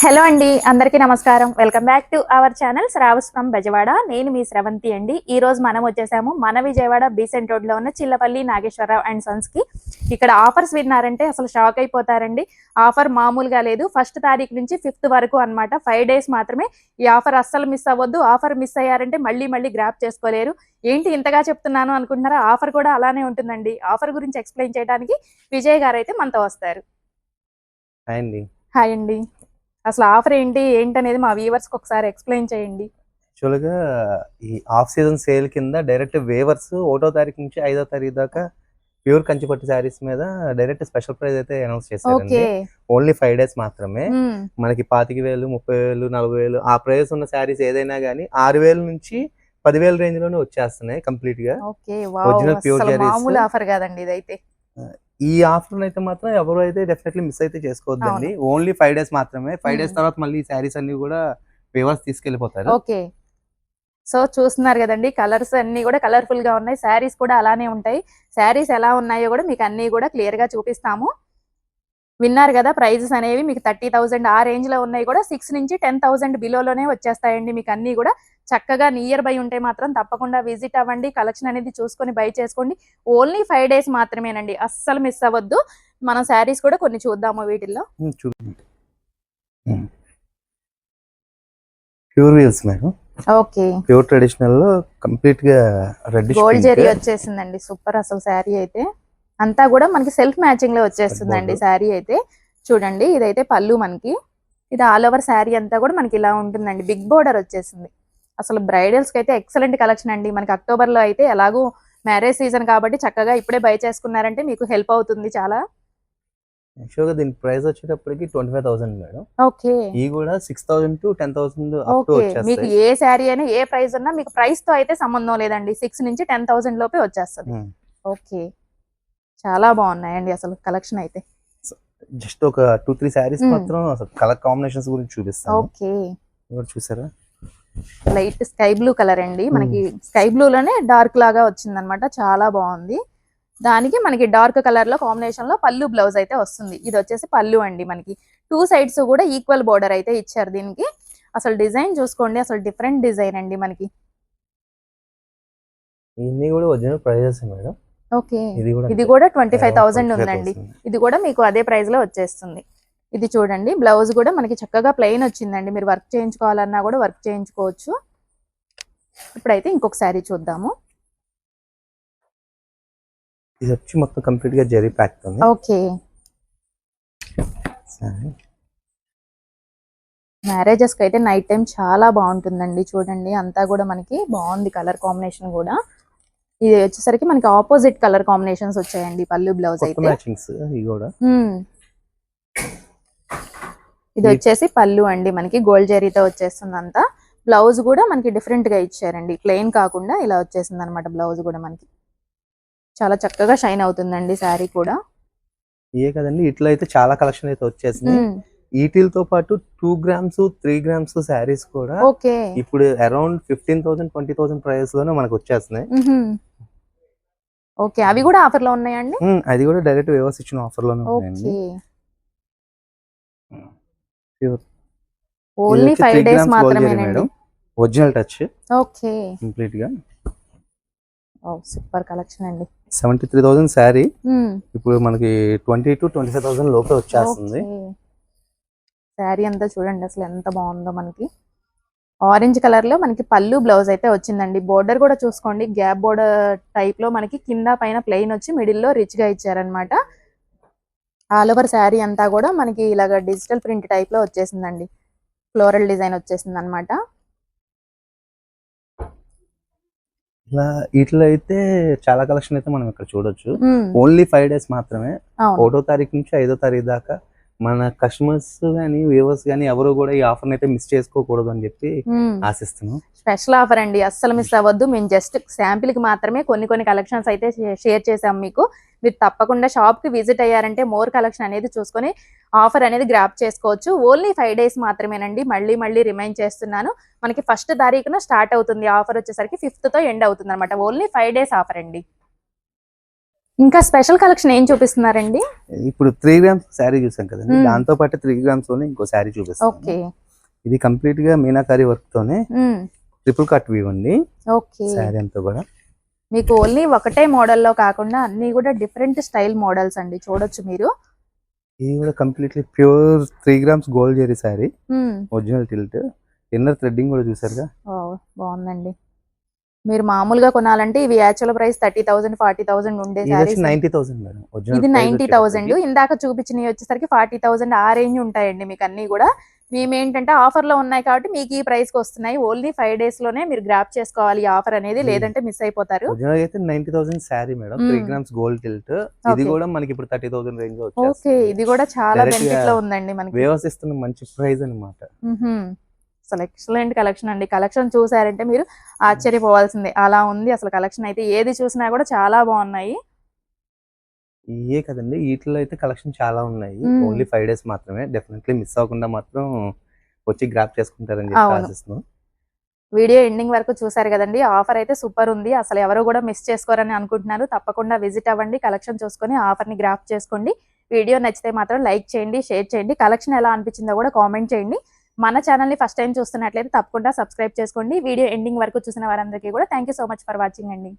Hello అండి అందరికీ నమస్కారం. Welcome back to our channel Shravas from Bezawada. నేను మీ స్రవంతి అండి. ఈ రోజు మనం వచ్చేసాము మన విజయవాడ బీసెంట్ రోడ్లో ఉన్న చిల్లపల్లి నాగేశ్వరరావు అండ్ సన్స్కి. ఇక్కడ ఆఫర్స్ విన్నారంటే అసలు షాక్ అయిపోతారండి. ఆఫర్ మామూలుగా లేదు. ఫస్ట్ తారీఖు నుంచి ఫిఫ్త్ వరకు అన్నమాట. ఫైవ్ డేస్ మాత్రమే ఈ ఆఫర్ అస్సలు మిస్ అవ్వద్దు. ఆఫర్ మిస్ అయ్యారంటే మళ్ళీ మళ్ళీ గ్రాప్ చేసుకోలేరు. ఏంటి ఇంతగా చెప్తున్నాను అనుకుంటున్నారా? ఆఫర్ కూడా అలానే ఉంటుందండి. ఆఫర్ గురించి ఎక్స్ప్లెయిన్ చేయడానికి విజయ్ గారు అయితే మనతో వస్తారు. హాయ్ అండి. హాయ్ అండి. అసలు ఆఫర్ ఏంటి ఏంటనేది మా వ్యూవర్స్కి ఒకసారి ఎక్స్ప్లెయిన్ చేయండి. యాక్చువల్గా ఈ ఆఫ్ సీజన్ సేల్ కింద డైరెక్ట్ వేవర్స్ ఒకటో తారీఖు నుంచి ఐదో తారీఖు దాకా ప్యూర్ కంచిపట్టు శారీస్ మీద డైరెక్ట్ స్పెషల్ ప్రైస్ అయితే అనౌన్స్ చేశారండి. ఓకే. ఓన్లీ ఫైవ్ డేస్ మాత్రమే. మనకి పాతిక వేలు ముప్పై వేలు నలభై వేలు ఆ ప్రైస్ ఉన్న శారీస్ ఏదైనా కానీ ఆరు వేల నుంచి పదివేల రేంజ్లోనే వచ్చేస్తున్నాయి కంప్లీట్గా. అసలు sarees. మామూలు ఆఫర్ కాదండి ఇదైతే. ఈ ఆఫర్ అయితే మాత్రం ఎవరు అయితే డెఫినెట్లీ మిస్ అయితే చేసుకోవద్దండి. ఓన్లీ ఫైవ్ డేస్ మాత్రమే. Five days. తర్వాత మళ్ళీ శారీస్ అన్ని కూడా వేవర్స్ తీసుకెళ్ళిపోతారు ఓకే. సో చూస్తున్నారు కదండి కలర్స్ అన్ని కూడా కలర్ఫుల్గా ఉన్నాయి. శారీస్ కూడా అలానే ఉంటాయి. శారీస్ ఎలా ఉన్నాయో కూడా మీకు అన్ని కూడా క్లియర్గా చూపిస్తాము. విన్నారు కదా ప్రైజెస్ అనేవి మీకు థర్టీ థౌసండ్ ఆ రేంజ్లో ఉన్నాయి కూడా సిక్స్ నుంచి టెన్ థౌసండ్ బిలోలోనే వచ్చేస్తాయండి మీకు అన్ని కూడా. చక్కగా నియర్ బై ఉంటే మాత్రం తప్పకుండా విజిట్ అవ్వండి కలెక్షన్ అనేది చూసుకొని బై చేసుకోండి. ఓన్లీ ఫైవ్ డేస్ మాత్రమేనండి అస్సలు మిస్ అవ్వద్దు. మన శారీస్ కూడా కొన్ని చూద్దాము వీటిల్లో. Pure weaves madam. Okay. Pure traditional కంప్లీట్గా రెడ్ గోల్డ్ జెరీ వచ్చేసిందండి సూపర్ అసలు శారీ అయితే. అంతా కూడా మనకి సెల్ఫ్ మ్యాచింగ్లో వచ్చేస్తుందండి. శారీ అయితే. చూడండి ఇదైతే పళ్ళు మనకి. ఇది ఆల్ ఓవర్ శారీ అంతా కూడా మనకి ఇలా ఉంటుందండి. బిగ్ బోర్డర్ వచ్చేసింది. అసలు బ్రైడల్స్కి అయితే ఎక్సలెంట్ కలెక్షన్ అండి. మనకి అక్టోబర్లో అయితే ఎలాగో మ్యారేజ్ సీజన్ కాబట్టి చక్కగా ఇప్పుడే బై చేసుకున్నారంటే మీకు హెల్ప్ అవుతుంది చాలా. యాక్చువల్గా దీని ప్రైస్ వచ్చేటప్పటికి twenty five thousand madam. Okay. ఈ కూడా six thousand to ten thousand మీకు ఏ శారీ అయినా ఏ ప్రైస్ ఉన్నా మీకు ప్రైస్తో అయితే సంబంధం లేదండి. సిక్స్ నుంచి టెన్ థౌసండ్ లోపే వచ్చేస్తుంది. ఉమ్. ఓకే. చాలా బాగున్నాయండి అసలు కలెక్షన్ అయితే. జస్ట్ ఒక టూ త్రీ శారీస్. మాత్రం అసలు కలర్ కాంబినేషన్స్ గురించి చూపిస్తాను. ఓకే. చూసారా? లైట్ స్కై బ్లూ కలర్ అండి. మనకి స్కై బ్లూ లోనే డార్క్ లాగా వచ్చింది అనమాట చాలా బాగుంది. దానికి మనకి డార్క్ కలర్లో కాంబినేషన్లో పళ్ళు బ్లౌజ్ అయితే వస్తుంది. ఇది వచ్చేసి పళ్ళు అండి మనకి. టూ సైడ్స్ కూడా ఈక్వల్ బోర్డర్ అయితే ఇచ్చారు దీనికి. అసలు డిజైన్ చూసుకోండి. అసలు డిఫరెంట్ డిజైన్ అండి మనకి. ఇవన్నీ కూడా ఒరిజినల్ ప్రైజెస్ మేడం? ఓకే. ఇది కూడా ట్వంటీ ఫైవ్ థౌసండ్ 25,000. ఉందండి. ఇది కూడా మీకు అదే ప్రైస్లో వచ్చేస్తుంది. ఇది చూడండి బ్లౌజ్ కూడా మనకి చక్కగా ప్లెయిన్ వచ్చిందండి. మీరు వర్క్ చేయించుకోవాలన్నా కూడా వర్క్ చేయించుకోవచ్చు. ఇప్పుడైతే ఇంకొక శారీ చూద్దాము. ఇది వచ్చి మొత్తం కంప్లీట్గా జెరీ ప్యాక్ ఓకే. సరే. మ్యారేజెస్కి అయితే నైట్ టైం చాలా బాగుంటుందండి. చూడండి అంతా కూడా మనకి బాగుంది కలర్ కాంబినేషన్ కూడా. ఇది వచ్చేసరికి మనకి ఆపోజిట్ కలర్ కాంబినేషన్స్ వచ్చాయండి పళ్ళు బ్లౌజ్ అయితే. ఇది వచ్చేసి పళ్ళు అండి మనకి గోల్డ్ జరీతో వచ్చేస్తుంది అంతా బ్లౌజ్ కూడా మనకి డిఫరెంట్గా ఇచ్చారండి. ప్లెయిన్ కాకుండా ఇలా వచ్చేసింది అనమాట బ్లౌజ్ కూడా మనకి. చాలా చక్కగా షైన్ అవుతుందండి శారీ కూడా. ఇవే కదండి ఇట్లా అయితే చాలా కలెక్షన్ అయితే వచ్చేసింది. వీటితో పాటు two grams three grams sarees కూడా ఓకే. ఇప్పుడు around fifteen thousand twenty thousand ప్రైస్లోనే మనకు వచ్చేస్తున్నాయి. ఓకే. అవి కూడా ఆఫర్లో ఉన్నాయండి అది కూడా డైరెక్ట్ వేవర్స్ ఇచ్చిన ఆఫర్లోనే ఉన్నాయండి. Only five 3 days madam. Original touch. Okay. కంప్లీట్గా సూపర్ కలెక్షన్ అండి. Seventy three thousand saree. ఇప్పుడు మనకి twenty two twenty five thousand లోపే వచ్చేస్తుంది. శారీ అంతా చూడండి అసలు ఎంత బాగుందో మనకి. ఆరెంజ్ కలర్లో మనకి పళ్ళు బ్లౌజ్ అయితే వచ్చిందండి. బోర్డర్ కూడా చూసుకోండి. గ్యాప్ బోర్డర్ టైప్లో మనకి కింద పైన ప్లెయిన్ వచ్చి మిడిల్లో రిచ్గా ఇచ్చారనమాట ఆల్ ఓవర్ శారీ అంతా కూడా మనకి ఇలాగ డిజిటల్ ప్రింట్ టైప్లో వచ్చేసిందండి. ఫ్లోరల్ డిజైన్ వచ్చేసింది అనమాట ఇలా వీటిలో అయితే చాలా కలెక్షన్ అయితే మనం ఇక్కడ చూడొచ్చు. ఓన్లీ ఫైవ్ డేస్ మాత్రమే. ఒకటో తారీఖు నుంచి ఐదో తారీఖు దాకా మన కస్టమర్స్ కానీ వ్యూవర్స్ కానీ ఎవరు కూడా ఈ ఆఫర్ అయితే మిస్ చేసుకోకూడదు అని చెప్పి. ఆశిస్తున్నాం. స్పెషల్ ఆఫర్ అండి. అస్సలు మిస్ అవ్వద్దు. మేము జస్ట్ శాంపిల్కి మాత్రమే కొన్ని కొన్ని కలెక్షన్స్ అయితే షేర్ చేసాం మీకు. మీరు తప్పకుండా షాప్కి విజిట్ అయ్యారంటే మోర్ కలెక్షన్ అనేది చూసుకొని ఆఫర్ అనేది గ్రాప్ చేసుకోవచ్చు. ఓన్లీ ఫైవ్ డేస్ మాత్రమేనండి. మళ్ళీ మళ్ళీ రిమైండ్ చేస్తున్నాను. మనకి ఫస్ట్ తారీఖున స్టార్ట్ అవుతుంది. ఆఫర్ వచ్చేసరికి ఫిఫ్త్తో ఎండ్ అవుతుంది అనమాట ఓన్లీ ఫైవ్ డేస్ ఆఫర్ అండి. ఇంకా స్పెషల్ కలెక్షన్ ఏం చూపిస్తున్నారండి? ఇప్పుడు త్రీ గ్రామ్స్ శారీ చూసాం కదండి. దాంతో పాటు త్రీ గ్రామ్స్లోనే ఇంకో శారీ చూపిస్తాను ఓకే. ఇది కంప్లీట్గా మీనాకారి వర్క్ తోనే ట్రిపుల్ కట్ వ్యూ అండి. ఓకే. శారీ అంతా కూడా. మీకు ఓన్లీ ఒకటే మోడల్లో కాకుండా అన్ని కూడా డిఫరెంట్ స్టైల్ మోడల్స్ అండి. చూడొచ్చు మీరు. ఇది కూడా completely pure three grams gold zari saree. Original tilt. Inner threading కూడా చూసారుగా? బాగుందండి. మీరు మామూలుగా కొనాలంటే ఇవి actual price thirty thousand forty thousand ఉండే ఇది నైన్టీ థౌసండ్ మేడం. ఒరిజినల్ ఇది నైన్టీ థౌసండ్. ఇందాక చూపించినవి వచ్చేసరికి ఫార్టీ థౌసండ్ ఆ రేంజ్ ఉంటాయండి మీకు అన్ని కూడా. మేము ఏంటంటే ఆఫర్లో ఉన్నాయి కాబట్టి మీకు ఈ ప్రైస్కి వస్తున్నాయి. ఓన్లీ ఫైవ్ డేస్లోనే మీరు గ్రాప్ చేసుకోవాలి ఆఫర్ అనేది. లేదంటే మిస్ అయిపోతారు. ఒరిజినల్ అయితే ninety thousand saree madam. Three hmm. Grams gold tilt. ఇది. కూడా మనకి ఇప్పుడు థర్టీ థౌసండ్ రేంజ్ ఓకే. ఇది కూడా చాలా బెనిఫిట్లో ఉందండి మనకి. వేవర్స్ ఇస్తున్న మంచి ప్రైస్ అన్నమాట. మ్మ్హ్మ్. అసలు ఎక్సలెంట్ కలెక్షన్ అండి. కలెక్షన్ చూసారంటే మీరు ఆశ్చర్యపోవాల్సిందే. అలా ఉంది. అసలు కలెక్షన్ అయితే ఏది చూసినా కూడా చాలా బాగున్నాయి. ఇయే కదండి. వీటిలో అయితే కలెక్షన్ చాలా ఉన్నాయి. ఓన్లీ ఫైవ్ డేస్ మాత్రమే. డెఫినెట్లీ మిస్ అవ్వకుండా మాత్రం వచ్చి గ్రాప్ చేసుకుంటారని చెప్పి. ఆశిస్తున్నాం. వీడియో ఎండింగ్ వరకు చూసారు కదండి. ఆఫర్ అయితే సూపర్ ఉంది. అసలు ఎవరు కూడా మిస్ చేసుకోరని అనుకుంటున్నారు. తప్పకుండా విజిట్ అవ్వండి. కలెక్షన్ చూసుకొని ఆఫర్ని గ్రాఫ్ చేసుకోండి. వీడియో నచ్చితే మాత్రం లైక్ చేయండి షేర్ చేయండి. కలెక్షన్ ఎలా అనిపించిందో కూడా కామెంట్ చేయండి. మన ఛానల్ని ఫస్ట్ టైం చూస్తున్నట్లయితే తప్పకుండా సబ్స్క్రైబ్ చేసుకోండి. వీడియో ఎండింగ్ వరకు చూసిన వారందరికీ కూడా thank so much for watching అండి.